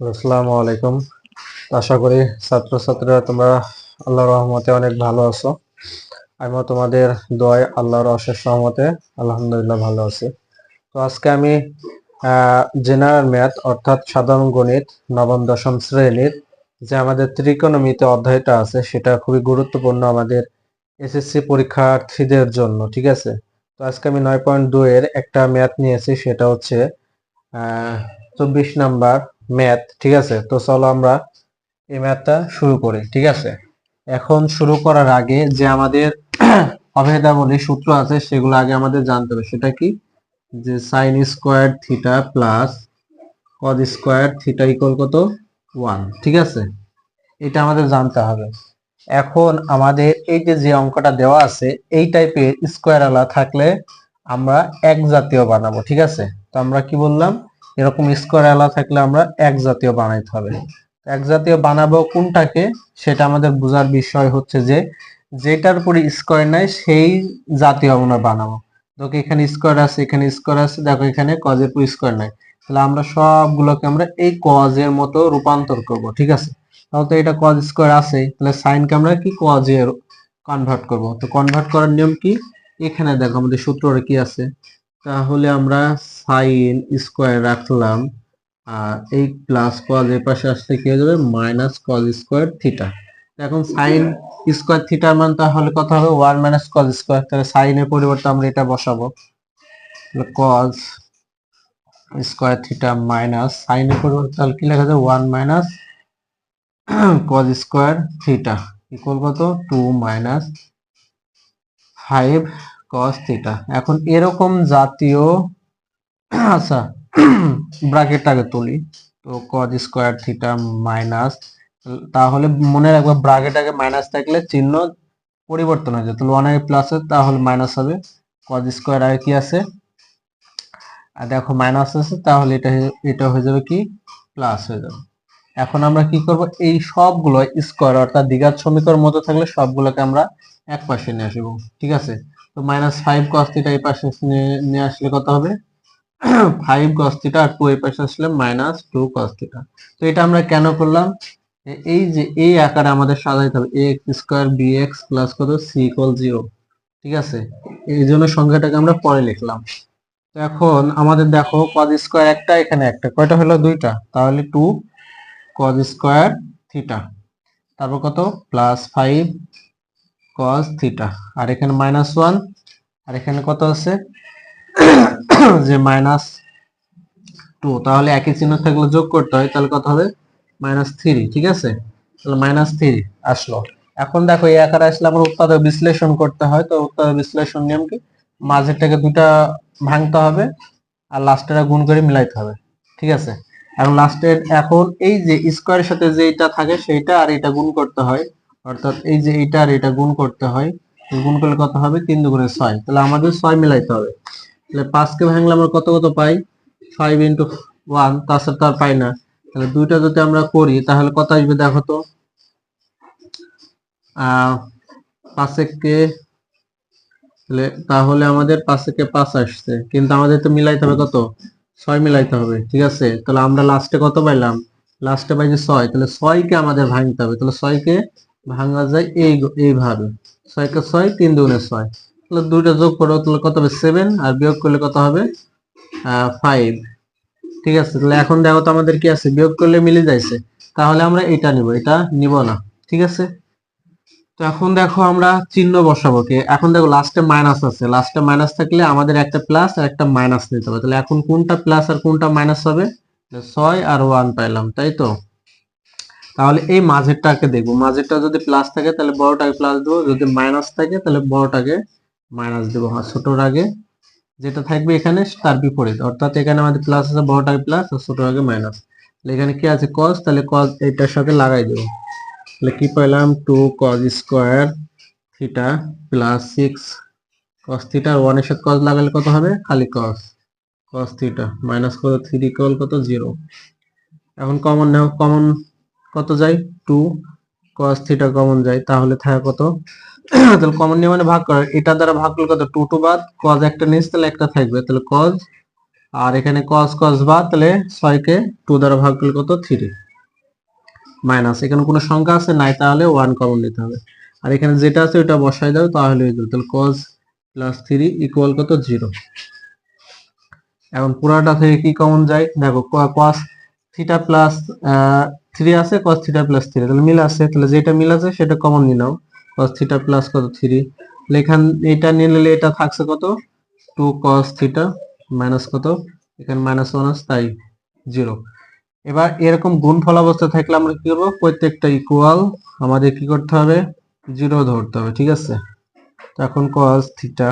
আসসালামু আলাইকুম। আশা করি ছাত্রছাত্রীরা তোমরা আল্লাহর রহমতে অনেক ভালো আছো। আমিও তোমাদের দোয়ায় আল্লাহর অশেষ রহমতে আলহামদুলিল্লাহ ভালো আছি। তো আজকে আমি জেনারেল ম্যাথ অর্থাৎ সাধারণ গণিত নবম, দশম শ্রেণির যে আমাদের ত্রিকোণমিতি অধ্যায়টা আছে, সেটা খুবই গুরুত্বপূর্ণ আমাদের এসএসসি পরীক্ষার্থীদের জন্য, ঠিক আছে? তো আজকে আমি নয় পয়েন্ট দুই এর একটা ম্যাথ নিয়েছি, সেটা হচ্ছে চব্বিশ নাম্বার ম্যাথ ঠিক আছে? তো চলো আমরা এই ম্যাথটা শুরু করি, ঠিক আছে? এখন শুরু করার আগে যে আমাদের অভেদাবলী সূত্র আছে, সেগুলো আগে আমাদের জানতে হবে। সেটা কি? যে sine square theta plus cos square theta equal কত? ওয়ান ঠিক আছে? এটা আমাদের জানতে হবে। এখন আমাদের এই যে যে অঙ্কটা দেওয়া আছে, এই টাইপের স্কোয়ার আলা থাকলে আমরা এক জাতীয় বানাবো, ঠিক আছে? তো আমরা কি বললাম? এরকম স্কোয়ার আলা থাকলে আমরা এক জাতীয় বানাইতে হবে। এক জাতীয় বানাবো কোনটাকে, সেটা আমাদের বোঝার বিষয় হচ্ছে যে, যেটার উপরে স্কোয়ার নাই, সেই জাতীয় আমরা বানাবো। দেখো এখানে স্কোয়ার আছে, এখানে স্কোয়ার আছে, দেখো এখানে কজের উপর স্কোয়ার নাই। তাহলে আমরা সবগুলোকে আমরা এই কজের মতো রূপান্তর করব, ঠিক আছে? তাহলে তো এটা কজ স্কোয়ার আছে, তাহলে সাইনকে আমরা কি কজের কনভার্ট করব? তো কনভার্ট করার নিয়ম কি? এখানে দেখো আমাদের সূত্রটা কি আছে? তাহলে আমরা সাইন স্কোয়ার রাখলাম, আর এই প্লাস কজ এর পাশে আসলে কি হয়ে যাবে? মাইনাস কজ স্কোয়ার থিটা এখন সাইন স্কোয়ার থিটার মান তাহলে কত হবে? ওয়ান মাইনাস কজ স্কোয়ার তাহলে সাইনের পরিবর্তে আমরা এটা বসাবো। কজ স্কোয়ার থিটা মাইনাস সাইনের পরিবর্তে তাহলে কি লেখা যাবে one minus cos square theta equal কত? Two minus five cos theta এখন এরকম জাতীয় আচ্ছা ব্রাকেটটাকে তুলি। তো কজ স্কোয়ার থিটা মাইনাস তাহলে মনে রাখবে ব্রাকেট আগে মাইনাস থাকলে চিহ্ন পরিবর্তন হয়ে যায়। তাহলে ওয়ান আগে প্লাস তাহলে মাইনাস হবে। কজ স্কোয়ার আগে কি আছে? আর দেখো মাইনাস আছে, তাহলে এটা এটা হয়ে যাবে কি? প্লাস হয়ে যাবে। এখন আমরা কি করব? এই সবগুলো স্কোয়ার অর্থাৎ দ্বিঘাত সমীকরণ মতো থাকলে সবগুলোকে আমরা এক পাশে নিয়ে আসব। ঠিক আছে? তো মাইনাস ফাইভ কস থিটা এই পাশে নিয়ে আসলে কত হবে? ফাইভ কস থিটা আর টু এই পাশে আসলে মাইনাস টু কস থিটা তো এটা আমরা কেন করলাম? এই যে এই আকারে আমাদের সাজাইতে হবে। A x square b x plus কত? সি ইকুয়াল জিরো ঠিক আছে? এই জন্য সংখ্যাটাকে আমরা পরে লিখলাম। তো এখন আমাদের দেখো কজ স্কোয়ার একটা, এখানে একটা। কয়টা হলো? দুইটা। তাহলে টু কজ স্কোয়ার থিটা তারপর কত? প্লাস ফাইভ কজ থিটা আর এখানে মাইনাস ওয়ান আর এখানে কত আছে? যে মাইনাস টু তাহলে একই চিহ্ন থাকলে যোগ করতে হয়, তাহলে কত হবে? মাইনাস থ্রি ঠিক আছে? তাহলে মাইনাস থ্রি আসলো। এখন দেখো, এই আকারে আসলে আমার উৎপাদক বিশ্লেষণ করতে হয়, তো উৎপাদক বিশ্লেষণ নিয়ম কি? মাঝেরটাকে দুটা ভাঙতে হবে, আর লাস্টেরা গুণ করে মিলাইতে হবে, ঠিক আছে? এখন লাস্টের এখন এই যে স্কোয়ারের সাথে যে এটা থাকে, সেইটা আর এটা গুণ করতে হয় অর্থাৎ এই যে এটা আর এটা গুণ করতে হয় গুণ করলে কত হবে? তিন দুগুণে ছয়। তাহলে আমাদের ছয় মিলাইতে হবে। তাহলে পাঁচকে ভাঙলে আমরা কত কত পাই? ফাইভ ইন্টু ওয়ান, তাছাড়া তো আর পাই না। তাহলে দুইটা যদি আমরা করি, তাহলে কত আসবে দেখো তো? পাঁচেককে তাহলে আমাদের পাঁচেকে পাঁচ আসছে। কিন্তু আমাদের তো মিলাইতে হবে কত? ছয় মিলাইতে হবে, ঠিক আছে? তাহলে আমরা লাস্টে কত পাইলাম? লাস্টে পাইছি ছয়। তাহলে ছয়কে আমাদের ভাঙতে হবে। তাহলে ছয়কে ভাঙা যায় এই এইভাবে। ছয়কে ছয়, তিন দুগুণে ছয়। তাহলে দুইটা যোগ করো, তাহলে কত হবে? সেভেন আর বিয়োগ করলে কত হবে? ফাইভ ঠিক আছে? তাহলে এখন দেখো তো আমাদের কি আছে? বিয়োগ করলে মিলে যাইছে। তাহলে আমরা এটা নিব এটা নিব না। ঠিক আছে? তো এখন দেখো আমরা চিহ্ন বসাবো কি? এখন দেখো লাস্টে মাইনাস আছে। লাস্টে মাইনাস থাকলে আমাদের একটা প্লাস আর একটা মাইনাস নিতে হবে। তাহলে এখন কোনটা প্লাস আর কোনটা মাইনাস হবে? ছয় আর ওয়ান পাইলাম, তাই তো? তাহলে এই মাঝেরটাকে দেখব। মাঝেরটা যদি প্লাস থাকে, তাহলে বড়টাকে প্লাস দেবো। যদি মাইনাস থাকে, তাহলে বড়টাকে মাইনাস দেবো। আর ছোটোর আগে যেটা থাকবে এখানে, তার বিপরীত। অর্থাৎ এখানে আমাদের প্লাস আছে, বড়টাকে প্লাস আর ছোট আগে মাইনাস এখানে কি আছে? কজ তাহলে কজ এটার সাথে লাগাই দেবো। তাহলে কি পাইলাম two cos square theta plus six cos theta ওয়ানের সাথে কজ লাগালে কত হবে? খালি কস কস থিটা মাইনাস কত থ্রি ইকুয়াল কত? জিরো এখন কমন নাও কমন কত যায়? টু কস থিটা কমন যায়, তাহলে থাকে কত? তাহলে কমন নিয়ে মানে ভাগ করার, এটা দ্বারা ভাগ করলে কত? টু টু বাদ কজ একটা নিস, তাহলে একটা থাকবে। তাহলে কজ আর এখানে কস কস বাদ, তাহলে ছয়কে টু দ্বারা ভাগ করলে কত? থ্রি মাইনাস এখানে কোনো সংখ্যা আছে? নাই, তাহলে ওয়ান কমন নিতে হবে। আর এখানে যেটা আছে ওটা বসাই দাও, তাহলে হয়ে যাবে। তাহলে কস প্লাস থ্রি ইকুয়াল কত? জিরো এখন পুরাটা থেকে কি কমন যায়? দেখো কস থিটা প্লাস থ্রি আছে কস থিটা প্লাস থ্রি। তাহলে মিল আছে, তাহলে যেটা মিল আছে সেটা কমন নাও। কস থিটা প্লাস কত থ্রি? এখান, এটা নিলে এটা থাকছে কত? টু কস থিটা মাইনাস কত? এখানে মাইনাস ওয়ান আছে, তাই জিরো এবার এরকম গুণফল অবস্থা থাকলে আমরা কি করব? প্রত্যেকটা ইকুয়াল আমাদের কি করতে হবে? জিরো ধরতে হবে, ঠিক আছে? এখন কস থিটা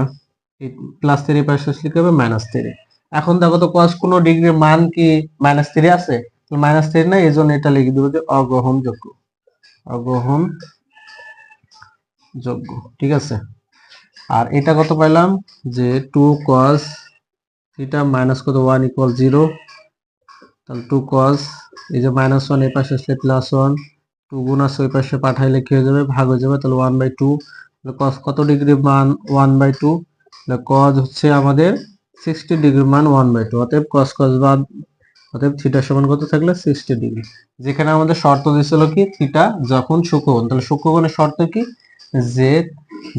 প্লাস থ্রি পাশে লিখে হবে মাইনাস থ্রি এখন দেখো তো কস কোন ডিগ্রির মান কি মাইনাস থ্রি আছে? মাইনাস থ্রি না, এই জন্য এটা লিখে দেবো যে অগ্রহণযোগ্য। অগ্রহণ যোগ্য ঠিক আছে? আর এটা কত পাইলাম? যে টু কস থিটা মাইনাস কত? ওয়ান ইকুয়াল জিরো তাহলে টু কস এই যে মাইনাস ওয়ান এই পাশে আসলে প্লাস ওয়ান টু আছে ওই পাশে পাঠাইলে কি হয়ে যাবে? ভাগ হয়ে যাবে, তাহলে ওয়ান বাই টু কস কত ডিগ্রি মান? ওয়ান বাই টু কজ হচ্ছে আমাদের সিক্সটি ডিগ্রি মান ওয়ান বাই টু অতএব কস কস বাদ অতএব থিটা সমান কত থাকলে সিক্সটি ডিগ্রি যেখানে আমাদের শর্ত দিয়েছিল কি? থিটা যখন সূক্ষ্মকোণ, তাহলে সূক্ষ্মকোণের শর্ত কি? যে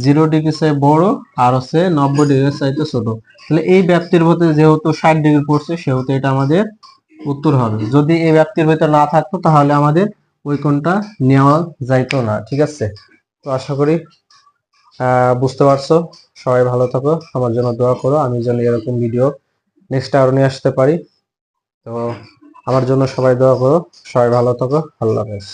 জিরো ডিগ্রি চাই বড়, আর হচ্ছে নব্বই ডিগ্রি চাইতে ছোট। তাহলে এই ব্যাপ্তির মধ্যে যেহেতু ষাট ডিগ্রি পড়ছে, সেহেতু এটা আমাদের উত্তর হবে। যদি এই ব্যাপ্তির ভিতর না থাকতো, তাহলে আমাদের ওই কোণটা নেওয়া যাইতো না, ঠিক আছে? তো আশা করি বুঝতে পারছ? সবাই ভালো থাকো, আমার জন্য দোয়া করো, আমি যেন এরকম ভিডিও নেক্সট আরও নিয়ে আসতে পারি। তো আমার জন্য সবাই দোয়া করো সবাই ভালো থাকো আল্লাহ হাফেজ।